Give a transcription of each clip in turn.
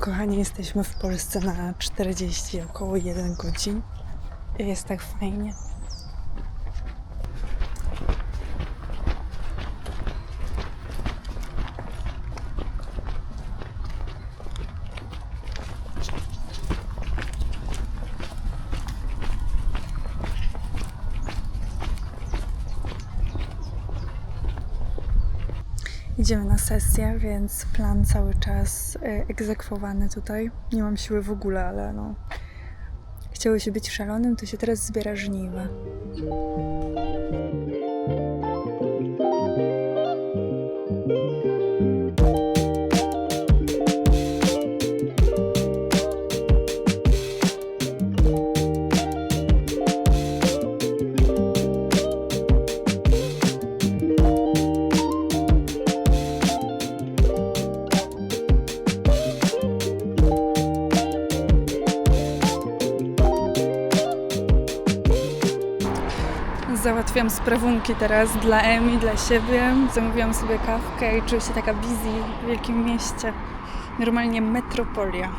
Kochani, jesteśmy w Polsce na 40, około 1 godzin. Jest tak fajnie. Idziemy na sesję, więc plan cały czas e, egzekwowany tutaj. Nie mam siły w ogóle, ale no. Chciało się być szalonym, to się teraz zbiera żniwa. Załatwiam sprawunki teraz dla Emi, dla siebie. Zamówiłam sobie kawkę i czuję się taka busy w wielkim mieście. Normalnie metropolia.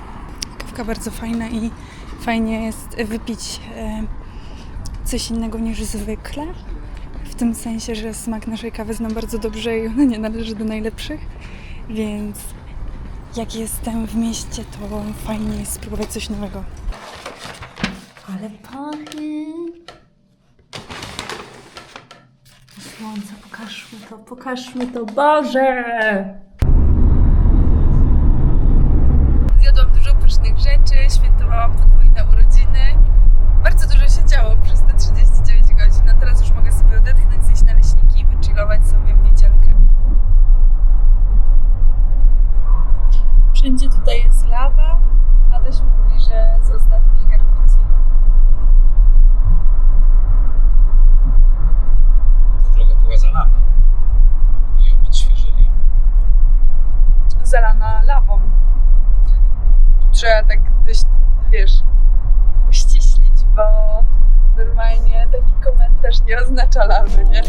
Kawka bardzo fajna i fajnie jest wypić e, coś innego niż zwykle. W tym sensie, że smak naszej kawy znam bardzo dobrze i ona nie należy do najlepszych. Więc jak jestem w mieście, to fajnie jest spróbować coś nowego. Ale pachy. Pokażmy to, pokażmy to, Boże! Trzeba tak dość, wiesz, uściślić, bo normalnie taki komentarz nie oznacza lawy, nie?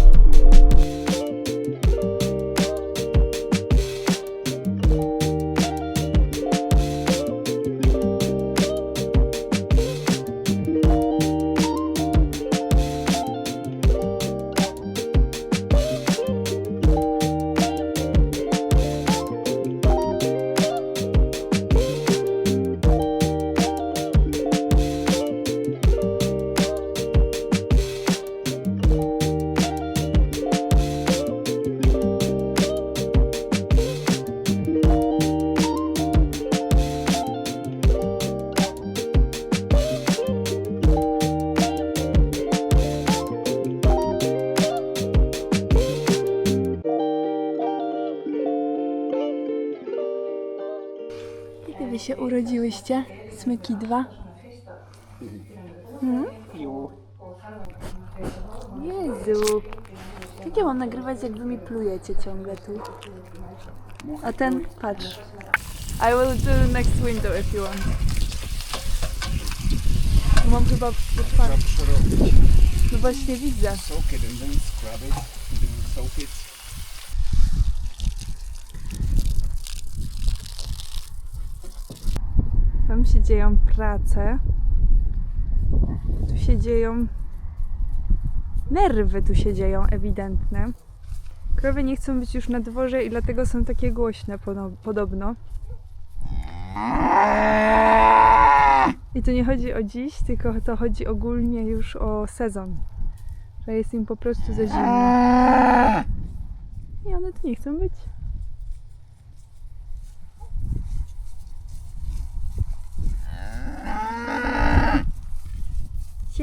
Się urodziłyście? Smyki dwa? Hmm? Jezu. Jak ja mam nagrywać, jak wy mi plujecie ciągle tu? A ten, patrz. I will do next window if you want. Mam chyba otwarte. No właśnie widzę. Soak it and then scrub it, soak it. Tam się dzieją prace. Tu się dzieją nerwy, tu się dzieją ewidentne. Krowy nie chcą być już na dworze i dlatego są takie głośne podobno. I to nie chodzi o dziś, tylko to chodzi ogólnie już o sezon. Że jest im po prostu za zimno. I one tu nie chcą być.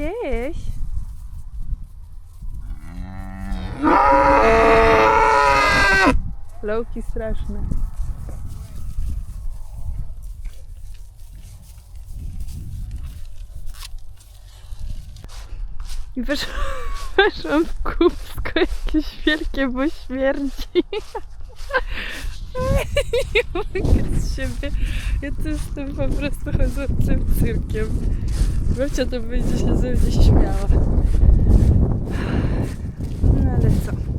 Cześć! Lowki straszne. I wesz- weszłam w kubsko jakieś wielkie, bo śmierdzi. Nie mogę z siebie. Ja tu jestem po prostu chodzącym cyrkiem. Babcia to będzie się ze mnie śmiała. No ale co?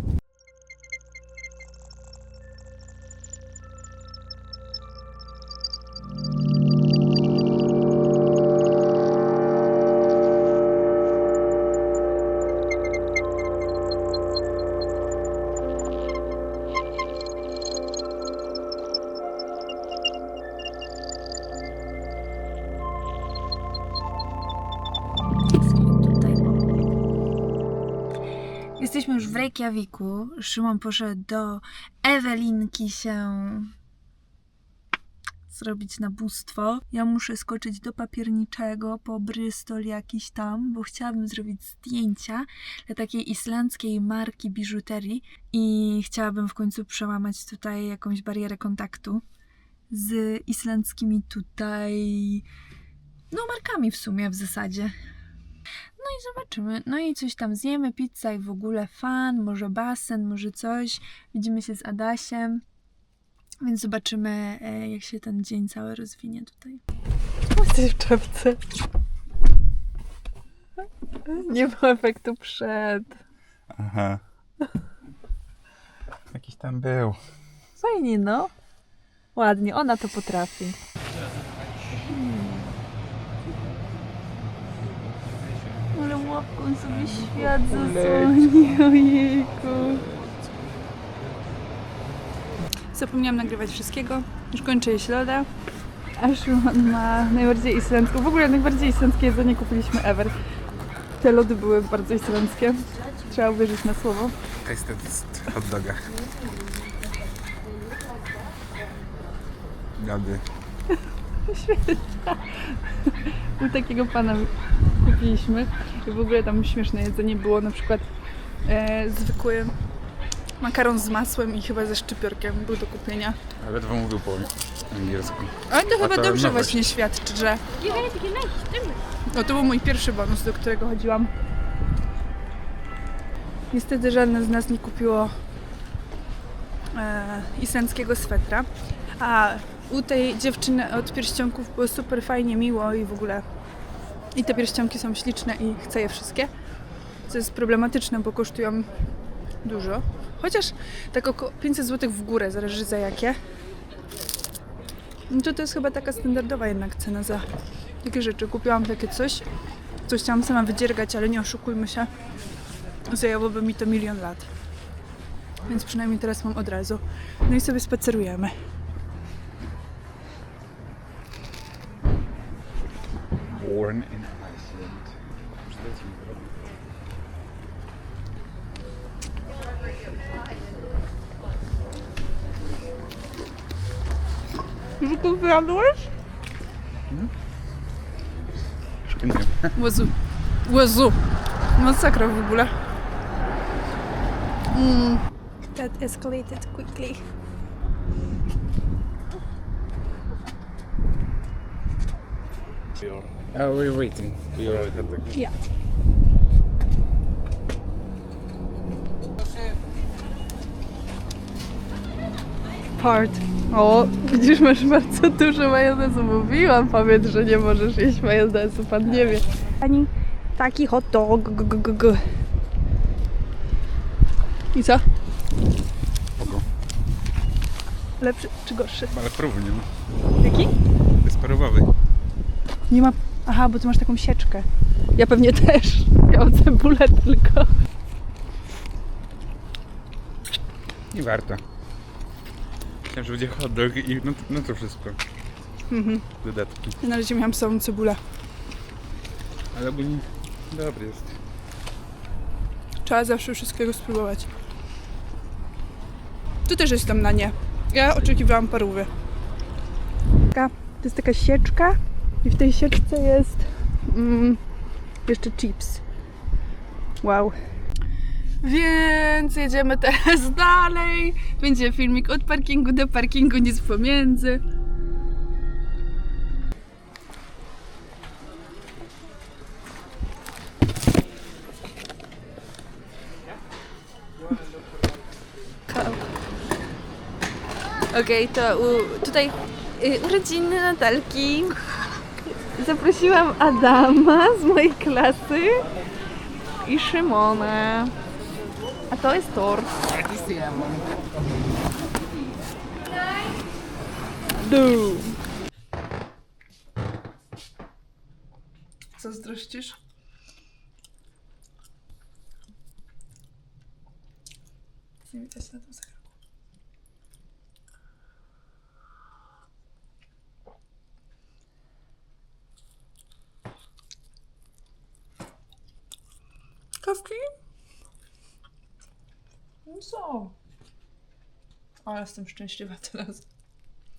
Reykjaviku. Szymon poszedł do Ewelinki się zrobić nabóstwo. Ja muszę skoczyć do papierniczego po Bristol jakiś tam, bo chciałabym zrobić zdjęcia dla takiej islandzkiej marki biżuterii i chciałabym w końcu przełamać tutaj jakąś barierę kontaktu z islandzkimi tutaj no markami w sumie w zasadzie. No i zobaczymy. No i coś tam zjemy, pizza i w ogóle fan, może basen, może coś. Widzimy się z Adasiem. Więc zobaczymy, e, jak się ten dzień cały rozwinie tutaj. Jesteś w czapce. Nie ma efektu przed. Aha. Jakiś tam był. Fajnie, no. Ładnie, ona to potrafi. Ale łapką sobie świat zasłoni, ojejku. Zapomniałam nagrywać wszystkiego. Już kończy jeść loda. A Szymon ma najbardziej islandzką. W ogóle najbardziej islandzkie jedzenie kupiliśmy ever. Te lody były bardzo islandzkie. Trzeba uwierzyć na słowo. Tasted hot doga. Gady. U takiego pana kupiliśmy. I w ogóle tam śmieszne jedzenie było na przykład e, zwykły makaron z masłem i chyba ze szczypiorkiem był do kupienia. Ale ledwo mówił po angielsku. Ale to chyba to dobrze nowość. właśnie świadczy, że... No to był mój pierwszy bonus, do którego chodziłam. Niestety żadne z nas nie kupiło e, islandzkiego swetra, a u tej dziewczyny od pierścionków było super fajnie, miło i w ogóle i te pierścionki są śliczne i chcę je wszystkie, co jest problematyczne, bo kosztują dużo. Chociaż tak około 500 zł w górę, zależy za jakie. No to to jest chyba taka standardowa jednak cena za takie rzeczy. Kupiłam takie coś, co chciałam sama wydziergać, ale nie oszukujmy się. Zajęłoby mi to milion lat. Więc przynajmniej teraz mam od razu. No i sobie spacerujemy. born in Iceland. Дуже конфіадуєш? Łezu. Łezu. Masakra w ogóle. Mm. That escalated quickly. Oh, we're waiting. We are hot dog. Yeah. Part. O, widzisz, masz bardzo dużo majonezu. Mówiłam, powiedz, że nie możesz jeść majonezu, pan nie wie. Pani, taki hot dog. g, g, g, g. I co? Spoko. Lepszy czy gorszy? Ale próby nie ma. Jaki? Jest. Nie ma... Aha, bo ty masz taką sieczkę. Ja pewnie też. Ja mam cebulę tylko. Nie warto. Myślałem, że będzie hot dog i no, no to wszystko. Mhm. Dodatki. Ja na razie miałam samą cebulę. Ale ogólnie dobry jest. Trzeba zawsze wszystkiego spróbować. Tu też jest tam na nie. Ja oczekiwałam parówy. Taka, to jest taka sieczka i w tej sieczce jest mm, jeszcze chips. Wow. Więc jedziemy teraz dalej. Będzie filmik od parkingu do parkingu, nic pomiędzy. Okej, to u, tutaj y, urodziny Natalki. Zaprosiłam Adama z mojej klasy i Szymona. A to jest tort. Du. Zazdrościsz? Nie widać na tym zegarku. Co? O, jestem szczęśliwa teraz.